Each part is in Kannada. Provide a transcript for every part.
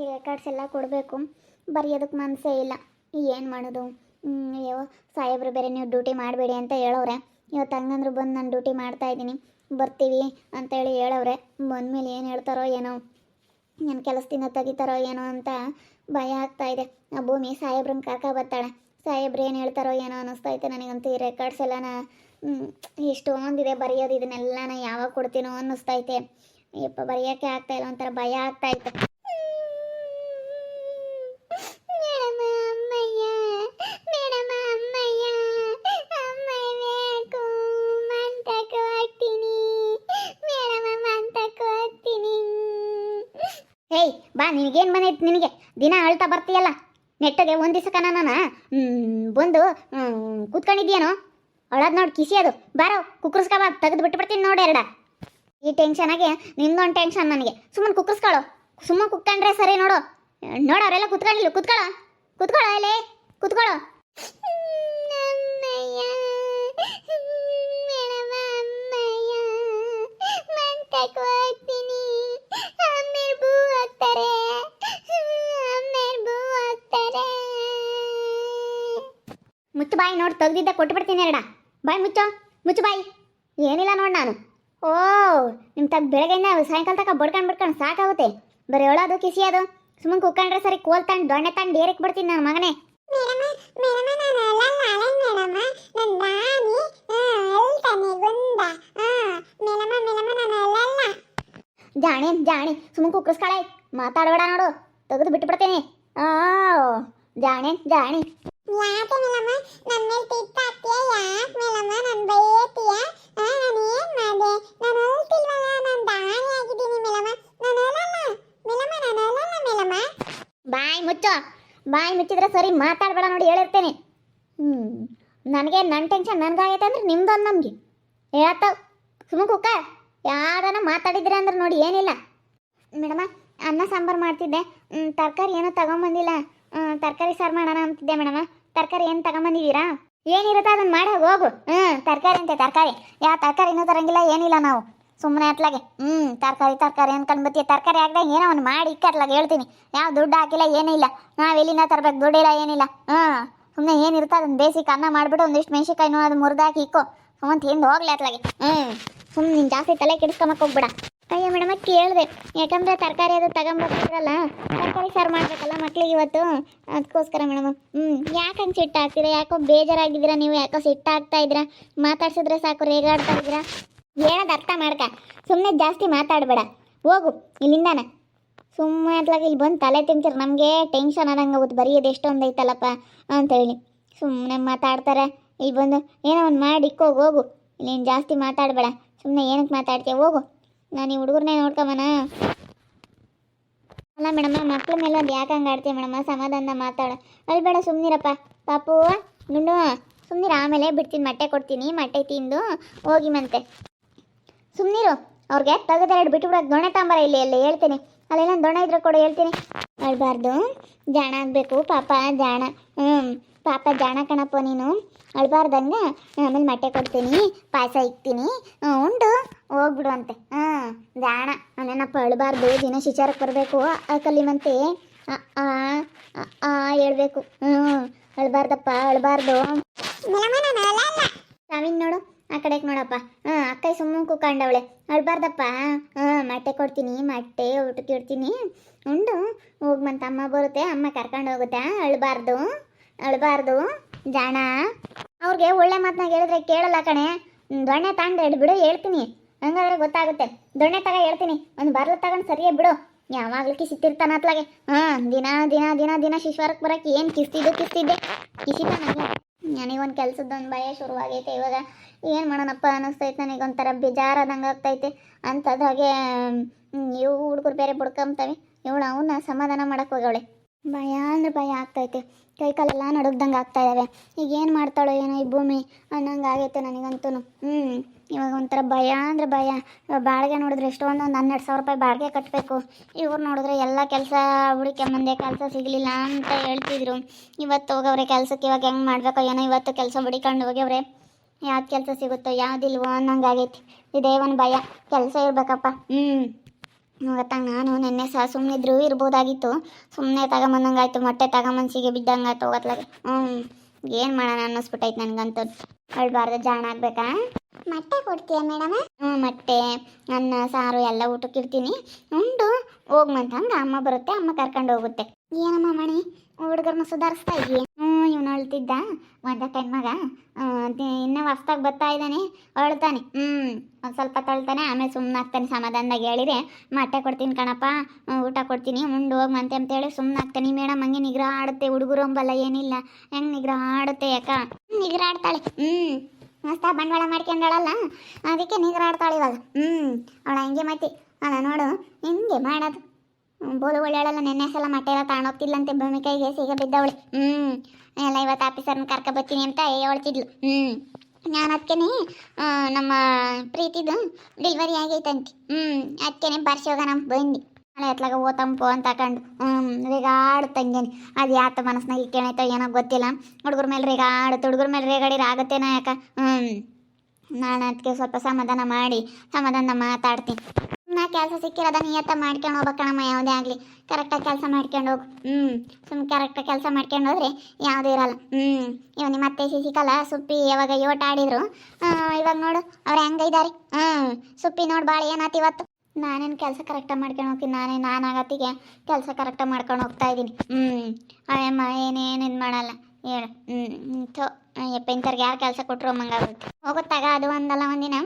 ಈ ರೆಕಾರ್ಡ್ಸ್ ಎಲ್ಲ ಕೊಡಬೇಕು. ಬರೆಯೋದಕ್ಕೆ ಮನಸ್ಸೇ ಇಲ್ಲ. ಏನು ಮಾಡೋದು? ಅಯ್ಯೋ ಸಾಹೇಬ್ರು ಬೇರೆ ನೀವು ಡ್ಯೂಟಿ ಮಾಡಬೇಡಿ ಅಂತ ಹೇಳವ್ರೆ. ಇವತ್ತು ಹಂಗಂದ್ರು ಬಂದು ನಾನು ಡ್ಯೂಟಿ ಮಾಡ್ತಾ ಇದ್ದೀನಿ. ಬರ್ತೀವಿ ಅಂತೇಳಿ ಹೇಳವ್ರೆ. ಬಂದಮೇಲೆ ಏನು ಹೇಳ್ತಾರೋ ಏನೋ ನನ್ನ ಕೆಲಸದಿಂದ ತೆಗಿತಾರೋ ಏನೋ ಅಂತ ಭಯ ಆಗ್ತಾ ಇದೆ. ಆ ಭೂಮಿ ಸಾಹೇಬ್ರನ್ನ ಕಾಕ ಬರ್ತಾಳೆ. ಸಾಹೇಬ್ರು ಏನು ಹೇಳ್ತಾರೋ ಏನೋ ಅನ್ನಿಸ್ತೈತೆ ನನಗಂತೂ ಈ ರೆಕಾರ್ಡ್ಸ್ ಎಲ್ಲ ಹ್ಮ್, ಎಷ್ಟೊಂದಿದೆ ಬರೆಯೋದು. ನಾನು ಯಾವಾಗ ಕೊಡ್ತೀನೋ ಅನ್ನಿಸ್ತೈತೆ ಯಪ್ಪ ಬರೆಯೋಕ್ಕೆ ಇಲ್ಲ ಒಂಥರ ಭಯ ಆಗ್ತಾ ಇತ್ತು ಮೇಡಮ ಅಮ್ಮಯ್ಯ ಮೇಡಮ ಅಮ್ಮಯ್ಯ ಅಮ್ಮಯ್ಯ ಬೇಕು ಮಂತಕ್ಕೆ ಹೋಗ್ತೀನಿ ಮೇಡಮ ಮಂತಕ್ಕೆ ಹೋಗ್ತೀನಿ ಹೇಯ್ ಬಾ ನಿನಗೇನು ಬಂದೈತೆ ನಿನಗೆ? ದಿನ ಅಳ್ತಾ ಬರ್ತೀಯಲ್ಲ? ನೆಟ್ಟಗೆ ಒಂದು ದಿವಸ ನಾನು. ಬಂದು ಹ್ಮ್, ಅಳೋದು ನೋಡಿ ಕಿಸಿ ಅದು. ಬಾರೋ ಕುಕ್ಕರ್ಸ್ಕ ಬಾ ತೆಗೆದು ಬಿಟ್ಟು ಬಿಡ್ತೀನಿ ನೋಡಿ ಎರಡ. ಈ ಟೆನ್ಷನಾಗೆ ನಿಂದೊಂದು ಟೆನ್ಷನ್ ನನಗೆ. ಸುಮ್ಮನೆ ಕುಕ್ಕರ್ಸ್ಕೊಳ್ಳೋ ಸುಮ್ಮನೆ ಕುಕ್ಕಂಡ್ರೆ ಸರಿ ನೋಡು. ನೋಡು ಅವರೆಲ್ಲ ಕುತ್ಕೊಂಡಿಲ್ಲ. ಕುತ್ಕೊಳ್ಳೋ. ಕುತ್ಕೊಳ್ಳೋ ಇಲ್ಲಿ ಕುತ್ಕೊಳ್ಳೋ. ಮುಚ್ಚು ಬಾಯಿ ನೋಡಿ ತೆಗೆದಿದ್ದೆ ಕೊಟ್ಟು ಬಿಡ್ತೀನಿ ಎರಡ. ಬಾಯಿ ಮುಚ್ಚೋ ಮುಚ್ಚು ಬಾಯಿ. ಏನಿಲ್ಲ ನೋಡಿ ನಾನು. ಓ ನಿಮ್ಮ ತಗ ಬೆಳಗ್ಗೆಯಿಂದ ಸಾಯಂಕಾಲ ತನಕ ಬಡ್ಕೊಂಡು ಬಿಡ್ಕೊಂಡು ಸಾಕಾಗುತ್ತೆ. ಬರೀ ಹೇಳೋದು ಕಿಸಿ ಅದು. ಸುಮ್ಮನೆ ಕುಕ್ಕಂಡ್ರೆ ಸರಿ ಕೋಲ್ ತಂದು ದೊಣ್ಣೆ ತಂದು ಡೇರಿಗೆ ಬಿಡ್ತೀನಿ ನನ್ನ ಮಗನೇ. ಜಾಣಿ ಜಾಣಿ ಸುಮ್ಮನೆ ಕುಕ್ಕರ್ಸ್ಕಳೆ. ಮಾತಾಡಬೇಡ ನೋಡು. ತೆಗೆದು ಬಿಟ್ಟು ಬಿಡ್ತೀನಿ ಆ ಜಾಣಿ ಜಾಣಿ. ಯಾಕೆ ಮೇಲಮ್ಮ? ನನ್ನ ಮೇಲೆ ತಿಟ್ಟಾಕ್ತೀಯ ಯಾಕೆ ಮೇಲಮ್ಮ? ನನ್ನ ಬೈಯತೀಯ ನಾನು ಏನು ಮಾಡಿದೆ? ನಾನು ಅಳ್ತಿಲ್ವಲ್ಲ? ನಾನು ದಾರಿ ಆಗಿದ್ದೀನಿ ಮೇಲಮ್ಮ. ನಾನು ಅಲ್ಲಲ್ಲ ಮೇಲಮ್ಮ, ನಾನು ಅಲ್ಲಲ್ಲ ಮೇಲಮ್ಮ. ಬಾಯಿ ಮುಚ್ಚೋ. ಬಾಯಿ ಮುಚ್ಚಿದ್ರೆ ಸರಿ ಮಾತಾಡಬೇಡ ನೋಡಿ ಹೇಳಿರ್ತೇನೆ. ಹ್ಞೂ ನನಗೆ ನನ್ನ ಟೆನ್ಷನ್ ನನಗಾಗೈತೆ ಅಂದ್ರೆ ನಿಮ್ದೊಂದು ನಮಗೆ. ಹೇಳತ್ತಾವ ಸುಮ್ಮ ಕುಕ್ಕ. ಯಾರನ್ನ ಮಾತಾಡಿದ್ರೆ ಅಂದ್ರೆ ನೋಡಿ, ಏನಿಲ್ಲ. ಮೇಡಮ, ಅನ್ನ ಸಾಂಬಾರು ಮಾಡ್ತಿದ್ದೆ. ತರಕಾರಿ ಏನೋ ತಗೊಂಬಂದಿಲ್ಲ. ತರಕಾರಿ ಸಾರು ಮಾಡೋಣ ಅಂತಿದ್ದೆ ಮೇಡಮ. ತರಕಾರಿ ಏನು ತಗೊಂಬಂದಿದ್ದೀರಾ? ಏನಿರುತ್ತೆ ಅದನ್ನ ಮಾಡಿ, ಹೋಗು. ಹ್ಞೂ ತರಕಾರಿ ಅಂತೆ, ತರಕಾರಿ. ಯಾವ ತರಕಾರಿನೂ ತರಂಗಿಲ್ಲ, ಏನಿಲ್ಲ ನಾವು. ಸುಮ್ಮನೆ ಅತ್ಲಾಗೆ. ಹ್ಞೂ ತರಕಾರಿ ತರಕಾರಿ ಅನ್ಕೊಂಡು ಬರ್ತೀಯ ತರಕಾರಿ ಹಾಕ್ದಾಗ ಏನೋ ಒಂದು ಮಾಡಿ ಇಕ್ಕತ್ಲಾಗೆ ಹೇಳ್ತೀನಿ. ಯಾವ ದುಡ್ಡು ಹಾಕಿಲ್ಲ ಏನಿಲ್ಲ ನಾವು ಎಲ್ಲಿಂದ ತರ್ಬೇಕು ದುಡ್ಡಿಲ್ಲ ಏನಿಲ್ಲ. ಹ್ಞೂ ಸುಮ್ಮನೆ ಏನಿರುತ್ತೆ ಅದನ್ನ ಬೇಸಿಕ್ ಅನ್ನ ಮಾಡಿಬಿಟ್ಟು ಒಂದಿಷ್ಟು ಮೆಣಸಿಕಾಯಿನೂ ಅದು ಮುರಿದಾಕಿ ಇಕ್ಕೋ. ಸುಮ್ಮನೆ ತಿಂದು ಹೋಗ್ಲಿ ಅತ್ಲಾಗೆ. ಹ್ಞೂ ಸುಮ್ಮನೆ ನೀನು ಜಾಸ್ತಿ ತಲೆ ಕೆಡಿಸ್ಕೊಂಬಕ್ಕೆ ಹೋಗ್ಬೇಡ. ಅಯ್ಯೋ ಮೇಡಮ್ ಕೇಳಿದೆ ಯಾಕಂದ್ರೆ ತರಕಾರಿ ಅದು ತಗೊಂಬರ್ತಿರಲ್ಲ ತರಕಾರಿ ಸರ್ ಮಾಡ್ಬೇಕಲ್ಲ ಮಕ್ಳಿಗೆ ಇವತ್ತು. ಅದಕ್ಕೋಸ್ಕರ ಮೇಡಮ್. ಹ್ಞೂ ಯಾಕೆ ಹಂಗೆ ಸಿಟ್ಟು ಯಾಕೋ ಬೇಜಾರಾಗಿದ್ದೀರಾ ನೀವು? ಯಾಕೋ ಸಿಟ್ಟು ಆಗ್ತಾ ಇದ್ದೀರಾ? ಮಾತಾಡ್ಸಿದ್ರೆ ಸಾಕು, ರೇಗಾಡ್ತಾ ಇದ್ದೀರಾ? ಹೇಳೋದು ಅರ್ಥ ಮಾಡ್ಕ? ಸುಮ್ಮನೆ ಜಾಸ್ತಿ ಮಾತಾಡಬೇಡ. ಹೋಗು, ಇಲ್ಲಿಂದಾನ. ಸುಮ್ಮನೆ ಅದ್ಲಾಗ ಇಲ್ಲಿ ಬಂದು ತಲೆ ತಿಂತೀರ. ನಮಗೆ ಟೆನ್ಷನ್ ಆದಂಗೆ ಆಗುತ್ತೆ ಬರೆಯೋದು ಎಷ್ಟೊಂದು ಐತಲ್ಲಪ್ಪ ಅಂತೇಳಿ. ಸುಮ್ಮನೆ ಮಾತಾಡ್ತಾರೆ. ಇಲ್ಲಿ ಬಂದು ಏನೋ ಒಂದು ಮಾಡಿ ಇಕ್ಕೋಗಿ ಹೋಗು. ಇಲ್ಲಿ ನೀನು ಜಾಸ್ತಿ ಮಾತಾಡಬೇಡ. ಸುಮ್ಮನೆ ಏನಕ್ಕೆ ಮಾತಾಡ್ತೀಯ? ಹೋಗು. ನಾನು ಈ ಹುಡುಗರನ್ನೇ ನೋಡ್ಕೊಂಬನ? ಅಲ್ಲ ಮೇಡಮ್ಮ ಮಕ್ಳ ಮೇಲೆ ಒಂದು ಯಾಕೆ ಹಂಗೆ ಆಡ್ತೀಯ ಮೇಡಮ್? ಸಮಾಧಾನ ಮಾತಾಡ. ಅಲ್ಬೇಡ ಸುಮ್ಮನಿರಪ್ಪ ಪಾಪು ಗುಂಡು ಸುಮ್ಮನಿರ ಆಮೇಲೆ ಬಿಡ್ತೀನಿ, ಮೊಟ್ಟೆ ಕೊಡ್ತೀನಿ, ಮೊಟ್ಟೆ ತಿಂದು ಹೋಗಿ ಮಂತೆ. ಸುಮ್ಮನಿರು ಅವ್ರಿಗೆ ತೆಗೆದೆರಡು ಬಿಟ್ಟು ದೊಣೆ ತಾಂಬಾರ ಇಲ್ಲಿ ಎಲ್ಲ ಹೇಳ್ತೀನಿ. ಅಲ್ಲೇನೋ ದೊಣ್ಣೆ ಇದ್ರೆ ಕೊಡು, ಹೇಳ್ತೀನಿ. ಅಳ್ಬಾರ್ದು ಜಾಣ ಆಗಬೇಕು, ಪಾಪ ಜಾಣ ಹ್ಞೂ ಪಾಪ ಜಾಣ ಕಣಪ್ಪ ನೀನು. ಅಳ್ಬಾರ್ದಂಗೆ ಆಮೇಲೆ ಮೊಟ್ಟೆ ಕೊಡ್ತೀನಿ, ಪಾಯಸ ಇಕ್ತೀನಿ. ಉಂಡು, ಹೋಗ್ಬಿಡು ಅಂತೆ. ಹಾಂ ಜಾಣ. ಅನ್ನೇನಪ್ಪ ಅಳ್ಬಾರ್ದು, ದಿನ ಶಿಚಾರಕ್ಕೆ ಬರಬೇಕು, ಆ ಹೇಳ್ಬೇಕು. ಹ್ಞೂ ಅಳ್ಬಾರ್ದಪ್ಪ, ಅಳ್ಬಾರ್ದು. ಸಾವಿನ ನೋಡು, ಆ ಕಡೆಗೆ ನೋಡಪ್ಪ. ಹಾಂ ಅಕ್ಕ ಸುಮ್ಮನೆ ಕೂಕಾಂಡವಳೆ. ಅಳ್ಬಾರ್ದಪ್ಪ. ಹಾಂ ಮೊಟ್ಟೆ ಕೊಡ್ತೀನಿ, ಮೊಟ್ಟೆ ಊಟಕ್ಕೆ ಇಡ್ತೀನಿ ಉಂಡು ಹೋಗ್ಮಂತ ಅಮ್ಮ ಬರುತ್ತೆ, ಅಮ್ಮ ಕರ್ಕೊಂಡು ಹೋಗುತ್ತೆ, ಅಳ್ಬಾರ್ದು. ಅಳ್ಬಾರ್ದು, ಜಾಣ. ಅವ್ರಿಗೆ ಒಳ್ಳೆ ಮಾತನಾಗ ಹೇಳಿದ್ರೆ ಕೇಳಲ್ಲ ಕಣೆ. ದೊಣ್ಣೆ ತಗೊಂಡು ಬಿಡು, ಹೇಳ್ತೀನಿ. ಹಂಗಾದ್ರೆ ಗೊತ್ತಾಗುತ್ತೆ. ದೊಣ್ಣೆ ತಗ ಹೇಳ್ತೀನಿ. ಒಂದು ಬರ್ಲ ತಗೊಂಡು ಸರಿಯೇ ಬಿಡು. ಯಾವಾಗ್ಲೂ ಕಿಸಿತಿರ್ತಾನ ಅತ್ಲಾಗೆ. ಹಾಂ, ದಿನ ದಿನ ದಿನ ದಿನ ಶಿಶ್ವಾರಕ್ಕೆ ಬರಕ್ಕೆ ಏನು ಕಿಸ್ತಿದ್ದು, ಕಿಸ್ತಿದ್ದೆ. ಕಿಸಿತ ನನಗೆ ನನಗೊಂದು ಕೆಲಸದೊಂದು ಭಯ ಶುರುವಾಗೈತೆ ಇವಾಗ. ಏನು ಮಾಡೋಣಪ್ಪ ಅನ್ನಿಸ್ತೈತೆ ನನಗೆ ಒಂಥರ ಬೇಜಾರಾದಂಗೆ ಆಗ್ತೈತೆ. ಅಂಥದ್ರಾಗೆ ಇವು ಹುಡುಗರು ಬೇರೆ ಬುಡ್ಕೊಂತವೆ ಇವಳು ಅವನ್ನ ಸಮಾಧಾನ ಮಾಡಕ್ಕೆ ಹೋಗವಳೆ ಭಯ ಅಂದ್ರೆ ಭಯ ಆಗ್ತೈತೆ. ಕೈ ಕಾಲೆಲ್ಲ ನಡುಗ್ದಂಗೆ ಆಗ್ತಾ ಇದ್ದಾವೆ ಈಗ ಏನು ಮಾಡ್ತಾಳೋ ಏನೋ ಈ ಭೂಮಿ ಅನ್ನಂಗೆ ಆಗೈತೆ ನನಗಂತೂ ಹ್ಞೂ ಇವಾಗ ಒಂಥರ ಭಯ ಅಂದರೆ ಭಯ. ಬಾಡಿಗೆ ನೋಡಿದ್ರೆ ಎಷ್ಟೊಂದು ಒಂದು ಹನ್ನೆರಡು ಸಾವಿರ ರೂಪಾಯಿ ಬಾಡಿಗೆ ಕಟ್ಟಬೇಕು ಇವ್ರು ನೋಡಿದ್ರೆ ಎಲ್ಲ ಕೆಲಸ ಹುಡುಕ್ಯಂಬಂದೆ ಕೆಲಸ ಸಿಗಲಿಲ್ಲ ಅಂತ ಹೇಳ್ತಿದ್ರು. ಇವತ್ತು ಹೋಗವ್ರೆ ಕೆಲಸಕ್ಕೆ, ಇವಾಗ ಹೆಂಗೆ ಮಾಡಬೇಕೋ ಏನೋ ಇವತ್ತು ಕೆಲಸ ಹುಡಿಕೊಂಡು ಹೋಗ್ಯವ್ರೆ. ಯಾವ್ದು ಕೆಲಸ ಸಿಗುತ್ತೋ, ಯಾವ್ದಿಲ್ವೋ ಅನ್ನಂಗೆ ಆಗೈತಿ. ಇದೇ ಒಂದು ಭಯ. ಕೆಲಸ ಇರ್ಬೇಕಪ್ಪ. ಹ್ಞೂ ಗೊತ್ತಾಗ ನಾನು ನೆನ್ನೆ ಸಹ ಸುಮ್ಮನಿದ್ರು ಇರ್ಬೋದಾಗಿತ್ತು. ಸುಮ್ಮನೆ ತಗೊಂಬಂದಂಗಾಯ್ತು ಮೊಟ್ಟೆ ತಗೊಂಬನ್ಸಿಗೆ ಬಿದ್ದಂಗಾಯ್ತು ಹೋಗತ್ಲಾಗೆ. ಹ್ಞೂ ಏನು ಮಾಡೋಣ ಅನ್ನಿಸ್ಬಿಟ್ಟೈತೆ ನನಗಂತೂ. ಅಳ್ಬಾರ್ದು ಜಾಣ ಆಗ್ಬೇಕಾ? ಮೊಟ್ಟೆ ಕೊಡ್ತೀಯ ಮೇಡಮ್? ಹ್ಞೂ ಮೊಟ್ಟೆ ಅನ್ನ ಸಾರು ಎಲ್ಲ ಊಟಕ್ಕೆ ಇಡ್ತೀನಿ. ಉಂಡು ಹೋಗ್ಮಂತ. ಹಂಗೆ ಅಮ್ಮ ಬರುತ್ತೆ ಅಮ್ಮ ಕರ್ಕೊಂಡು ಹೋಗುತ್ತೆ. ಏನಮ್ಮ ಮಣಿ? ಹುಡುಗರನ್ನ ಸುಧಾರಿಸ್ತಾ ಇದೆಯಾ ಹ್ಞೂ ಅಳ್ತಿದ್ದ ಒಂದ ಮಗ ಇನ್ನೂ ಹೊಸ್ದಾಗಿ ಬರ್ತಾ ಇದ್ದಾನೆ, ಅಳ್ತಾನೆ. ಹ್ಞೂ ಒಂದು ಸ್ವಲ್ಪ ತಳ್ತಾನೆ, ಆಮೇಲೆ ಸುಮ್ಮನೆ ಆಗ್ತಾನೆ ಸಮಾಧಾನದಾಗ ಹೇಳಿದೆ. ಮೊಟ್ಟೆ ಕೊಡ್ತೀನಿ ಕಣಪ್ಪ ಊಟ ಕೊಡ್ತೀನಿ, ಉಂಡು ಹೋಗ್ಮಂತೆ ಅಂತೇಳಿ ಸುಮ್ಮನೆ ಆಗ್ತಾನೆ. ಮೇಡಮ್ ಹಂಗೆ ನಿಗ್ರಹ ಆಡುತ್ತೆ, ಹುಡುಗರು ಅಂಬಲ್ಲ ಏನಿಲ್ಲ. ಹೆಂಗೆ ನಿಗ್ರಹ ಆಡುತ್ತೆ ಯಾಕ ನಿಗ್ರಹ ಆಡ್ತಾಳೆ. ಹ್ಞೂ ಮಸ್ತ ಬಂಡವಾಳ ಮಾಡ್ಕೊಂಡಾಳಲ್ಲ, ಅದಕ್ಕೆ ನಿಗ್ರಾಡ್ತಾಳೆ ಇವಾಗ. ಹ್ಞೂ ಅವಳ ಹಂಗೆ ಮತ್ತೆ ಅಲ್ಲ, ನೋಡು, ಹಿಂಗೆ ಮಾಡೋದು ಬೋಲು ಒಳ್ಳೆಯಳಲ್ಲ, ನೆನ್ನೆ ಸಲ ಮಟ್ಟೆಲ್ಲ ಎಲ್ಲ ತಗೊಂಡೋಗ್ತಿಲ್ಲಂತೆ ಸೀಗ ಬಿದ್ದವಳು. ಹ್ಞೂ ಎಲ್ಲ ಇವತ್ತು ಆಫೀಸರ್ನ ಕರ್ಕ ಬರ್ತೀನಿ ಅಂತ ಹೇಳ್ತಿದ್ಲು. ಹ್ಞೂ ನಾನು ಅದಕ್ಕೇನೆ ನಮ್ಮ ಪ್ರೀತಿದು ಡೆಲಿವರಿ ಆಗೈತಂತೆ. ಹ್ಞೂ ಅದಕ್ಕೇನೆ ಬರ್ಸಿ ನಮ್ಮ ಬಂದು. ಮಳೆ ಎತ್ಲಾಗ ಓತಂಪು ಅಂತ ತಕೊಂಡು ಹ್ಞೂ ತಂಗೇನಿ ಅದು ಯಾತ ಮನಸ್ನಾಗ ಇಕ್ಕೇನೈತೋ ಏನೋ ಗೊತ್ತಿಲ್ಲ. ಹುಡುಗರ ಮೇಲೆ ರೇಗಾಡುತ್ತೆ, ಹುಡುಗರ ಮೇಲೆ ರೇಗಾಡಿರ ಆಗತ್ತೇನೋ ಯಾಕೆ? ಹ್ಞೂ ನಾನು ಅದಕ್ಕೆ ಸ್ವಲ್ಪ ಸಮಾಧಾನ ಮಾಡಿ ಸಮಾಧಾನ ಮಾತಾಡ್ತೀನಿ. ಕೆಲಸ ಸಿಕ್ಕಿರೋದ ನಿಯತ್ತ ಮಾಡ್ಕೊಂಡು ಹೋಗ್ಬೇಕಣಮ್ಮ ಯಾವುದೇ ಆಗಲಿ. ಕರೆಕ್ಟಾಗಿ ಕೆಲಸ ಮಾಡ್ಕೊಂಡು ಹೋಗು. ಹ್ಞೂ ಸುಮ್ಮನೆ ಕರೆಕ್ಟಾಗಿ ಕೆಲಸ ಮಾಡ್ಕೊಂಡು ಹೋದ್ರೆ ಯಾವುದೂ ಇರಲ್ಲ. ಹ್ಞೂ ಇವ ನಿಮ್ಮ ಅತ್ತೆ ಸಿಕ್ಕಲ್ಲ ಸುಪ್ಪಿ ಯಾವಾಗ ಯೋಟ ಆಡಿದ್ರು. ಇವಾಗ ನೋಡು, ಅವ್ರು ಹೆಂಗಿದ್ದಾರೆ ಹ್ಞೂ ಸುಪ್ಪಿ ನೋಡಿ ಭಾಳ ಏನಾಯ್ತು ಇವತ್ತು. ನಾನೇನು ಕೆಲಸ ಕರೆಕ್ಟಾಗಿ ಮಾಡ್ಕೊಂಡು ಹೋಗ್ತೀನಿ, ನಾನೇ ನಾನು ಆಗತ್ತಿಗೆ ಕೆಲಸ ಕರೆಕ್ಟಾಗಿ ಮಾಡ್ಕೊಂಡು ಹೋಗ್ತಾ ಇದ್ದೀನಿ. ಹ್ಞೂ ಅಮ್ಮ ಏನೇನು ಇದು ಮಾಡಲ್ಲ. ಹೇಳು. ಹ್ಞೂ ಥೋ ಯಪ್ಪ ಇಂಥವ್ರಿಗೆ ಯಾರು ಕೆಲಸ ಕೊಟ್ಟರು ಮಂಗಾಗುತ್ತೆ ಹೋಗುತ್ತಾಗ ಅದು ಒಂದಲ್ಲ ಒಂದಿನ.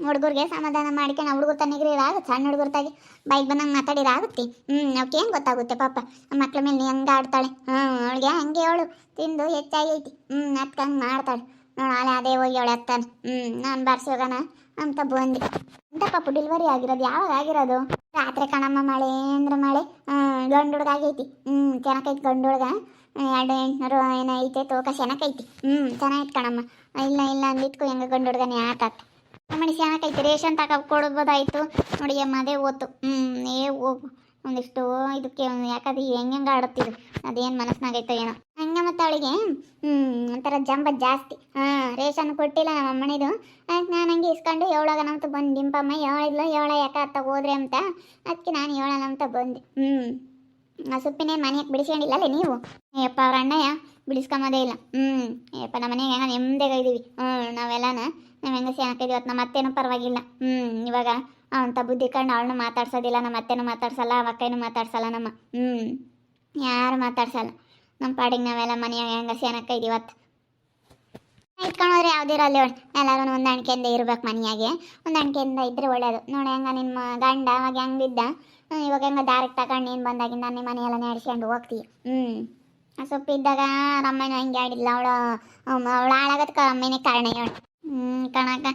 ಹುಡುಗರಿಗೆ ಸಮಾಧಾನ ಮಾಡ್ಕೊಂಡು ಹುಡುಗರು ತನಗಿರಿ ಆಗುತ್ತೆ. ಸಣ್ಣ ಹುಡುಗರ್ತಾಗಿ ಬೈಕ್ ಬಂದಂಗೆ ಮಾತಾಡಿರ ಆಗುತ್ತೆ. ಹ್ಞೂ ಅವಕ್ಕೆ ಏನು ಗೊತ್ತಾಗುತ್ತೆ ಪಾಪ. ಮಕ್ಳ ಮೇಲೆ ಹೆಂಗೆ ಆಡ್ತಾಳೆ. ಹ್ಞೂ ಅವಳಿಗೆ ಹಂಗೆ ಅವಳು. ತಿಂದು ಹೆಚ್ಚಾಗೈತಿ. ಹ್ಞೂ ಅತ್ಕಂಗೆ ಮಾಡ್ತಾಳೆ. ನೋಡು ಅಲೆ ಅದೇ ಹೋಗಿ ಅವಳು ಹತ್ತಾನೆ ಹ್ಞೂ ನಾನು ಬಾರಿಸಿ ಹೋಗೋಣ ಅಂತ ಬಂದು. ಅಂತ ಪಾಪ ಡೆಲಿವರಿ ಆಗಿರೋದು? ಯಾವಾಗ ಆಗಿರೋದು? ರಾತ್ರಿ ಕಣಮ್ಮ ಮಳೆ ಅಂದ್ರೆ ಮಳೆ. ಗಂಡು ಹುಡುಗ ಆಗೈತಿ. ಹ್ಞೂ ಚೆನ್ನಾಗೈತಿ ಗಂಡು ಹುಡುಗ. ಎರಡು ಎಂಟುನೂರು ಏನೋ ಐತೆ ತೋಕ ಚೆನ್ನಾಗೈತಿ ಹ್ಞೂ ಚೆನ್ನಾಗೈತೆ ಕಣಮ್ಮ. ಇಲ್ಲ ಇಲ್ಲ, ಅಂದಿದ್ಕು ಹೆಂಗೆ ಗಂಡು ಹುಡುಗನೇ ಆಟಾಟ ಮಣಿ ಚೆನ್ನಾಗೈತಿ ರೇಷನ್ ತಗೋ ಕೊಡ್ಬೋದಾಯ್ತು. ನೋಡಿ ಅಮ್ಮ, ಅದೇ ಓತು. ಹ್ಞೂ ಏ, ಹೋಗು. ಒಂದಿಷ್ಟು ಇದಕ್ಕೆ ಯಾಕಂದ್ರೆ ಹೆಂಗೆ ಆಡುತ್ತಿದ್ದು ಅದೇನು ಮನಸ್ನಾಗೈತೋ ಏನೋ. ಹಂಗೆ ಮತ್ತೆ ಅವಳಿಗೆ ಹ್ಞೂ ಒಂಥರ ಜಂಬ ಜಾಸ್ತಿ. ಹಾಂ, ರೇಷನ್ ಕೊಟ್ಟಿಲ್ಲ ನಮ್ಮ ಅಮ್ಮನಿದು. ಅದಕ್ಕೆ ನಾನು ಹಂಗೆ ಇಸ್ಕೊಂಡು ಏಳಾಗ ಅಂತ ಬಂದು ನಿಂಪಮ್ಮ ಏಳಿದ್ಲು ಏಳ ಯಾಕ ಅತ್ತ ಹೋದ್ರಿ ಅಂತ. ಅದಕ್ಕೆ ನಾನು ಏಳನ ಅಂತ ಬಂದೆ. ಹ್ಞೂ ಆ ಸೊಪ್ಪಿನೇನು ಮನೆಗೆ ಬಿಡಿಸ್ಕೊಂಡಿಲ್ಲಲ್ಲ ನೀವು ಯಪ್ಪ ಅವ್ರ ಅಣ್ಣಯ್ಯ ಬಿಡಿಸ್ಕೊಂಬೋದೇ ಇಲ್ಲ. ಹ್ಞೂ ಅಯ್ಯಪ್ಪ ನಮ್ಮ ಮನೆಗೆ ಹೆಂಗ ನೆಮ್ಮದಿಯಾಗ ಇದೀವಿ ಹ್ಞೂ ನಾವೆಲ್ಲನ, ನಾವು ಹೆಂಗ ಸೇನಕ್ಕಿದೀವಿ ಇವತ್ತು ನಮ್ಮ ಅತ್ತೇನೂ ಪರವಾಗಿಲ್ಲ. ಹ್ಞೂ ಇವಾಗ ಅಂತ ಬುದ್ಧಿ ಕಂಡು ಅವಳನ್ನು ಮಾತಾಡ್ಸೋದಿಲ್ಲ, ನಮ್ಮ ಅತ್ತೆನೂ ಮಾತಾಡ್ಸಲ್ಲ ಅಕ್ಕನೂ ಮಾತಾಡ್ಸಲ್ಲ ನಮ್ಮ. ಹ್ಞೂ ಯಾರು ಮಾತಾಡ್ಸಲ್ಲ. ನಮ್ಮ ಪಾಡಿಗೆ ನಾವೆಲ್ಲ ಮನೆಯಾಗ ಹೆಂಗ ಸೇನಕ್ಕ ಇದೀವಿ ಇವತ್ತು? ಇಟ್ಕೊಂಡೋದ್ರೆ ಯಾವ್ದಿರಲ್ಲ ಎಲ್ಲಾರು ಎಲ್ಲರೂ ಹೊಂದಾಣಿಕೆಯಿಂದ ಇರ್ಬೇಕು ಮನೆಯಾಗೆ. ಹೊಂದಾಣಿಕೆಯಿಂದ ಇದ್ರೆ ಒಳ್ಳೇದು. ನೋಡಿ ಹಂಗ ನಿಮ್ಮ ಗಂಡ ಹಾಗೆ ಹಂಗಿದ್ದ ಹ್ಮ್, ಇವಾಗ ಹೆಂಗ ದಾರಿಗೆ ತಗೊಂಡು ನೀನು ಬಂದಾಗಿಂದ ನಿಮ್ಮ ಮನೆಯೆಲ್ಲ ನಡೆಸ್ಕೊಂಡು ಹೋಗ್ತೀವಿ ಹ್ಞೂ ಆ ಸೊಪ್ಪು ಇದ್ದಾಗ ನಮ್ಮನೆ ಹಂಗೆ ಆಡಿಲ್ಲ ಅವಳು ಅವಳು ಹಾಳಾಗೋದಕ್ಕೆ ಅಮ್ಮನೇ ಕಾರಣ ಹೇಳ ಹ್ಞೂ ಕಣಕ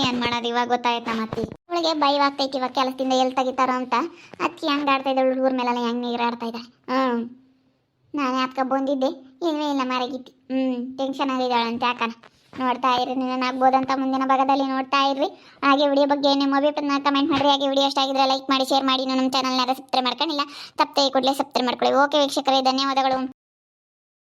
ಏನು ಮಾಡೋದು ಇವಾಗ ಗೊತ್ತಾಯ್ತ ನಮ್ಮ ಅತ್ತಿ ಅವಳಿಗೆ ಆಗ್ತೈತಿ ಇವಾಗ ಕೆಲಸದಿಂದ ಎಲ್ಲಿ ತೆಗಿತಾರೋ ಅಂತ. ಅಚ್ಚಿ ಹಂಗ ಆಡ್ತಾ ಇದ್ದಾಳೆ ಹುಡುಗರ ಮೇಲೆಲ್ಲ ಹೆಂಗೆ ನೀರಾಡ್ತಾ ಇದ್ದಾಳೆ. ಹ್ಞೂ ನಾನು ಅದಕ್ಕೆ ಬಂದಿದ್ದೆ. ಇಲ್ವೇ ಇಲ್ಲ ಮರಗಿತ್ತಿ ಹ್ಞೂ ಟೆನ್ಷನ್ ಆಗಿದ್ದಾಳಂತೆ ಯಾಕನ ನೋಡ್ತಾ ಇರಿ ನಾನು ಆಗ್ಬೋದಂತ ಮುಂದಿನ ಭಾಗದಲ್ಲಿ ನೋಡ್ತಾ ಇರ್ರಿ. ಹಾಗೆ ವಿಡಿಯೋ ಬಗ್ಗೆ ನಿಮ್ಮ ಅಭಿಪ್ರಾಯ ಕಮೆಂಟ್ ಮಾಡಿರಿ. ಹಾಗೆ ವಿಡಿಯೋ ಇಷ್ಟ ಆಗಿದ್ರೆ ಲೈಕ್ ಮಾಡಿ ಶೇರ್ ಮಾಡಿ. ನಮ್ಮ ನ ಸಬ್ಸ್ಕ್ರೈಬ್ ಮಾಡ್ಕೊಂಡಿಲ್ಲ, ತಪ್ಪದೆ ಕೂಡಲೇ ಸಬ್ಸ್ಕ್ರೈಬ್ ಮಾಡ್ಕೊಳ್ಳಿ. ಓಕೆ ವೀಕ್ಷಕರೇ, ಧನ್ಯವಾದಗಳು.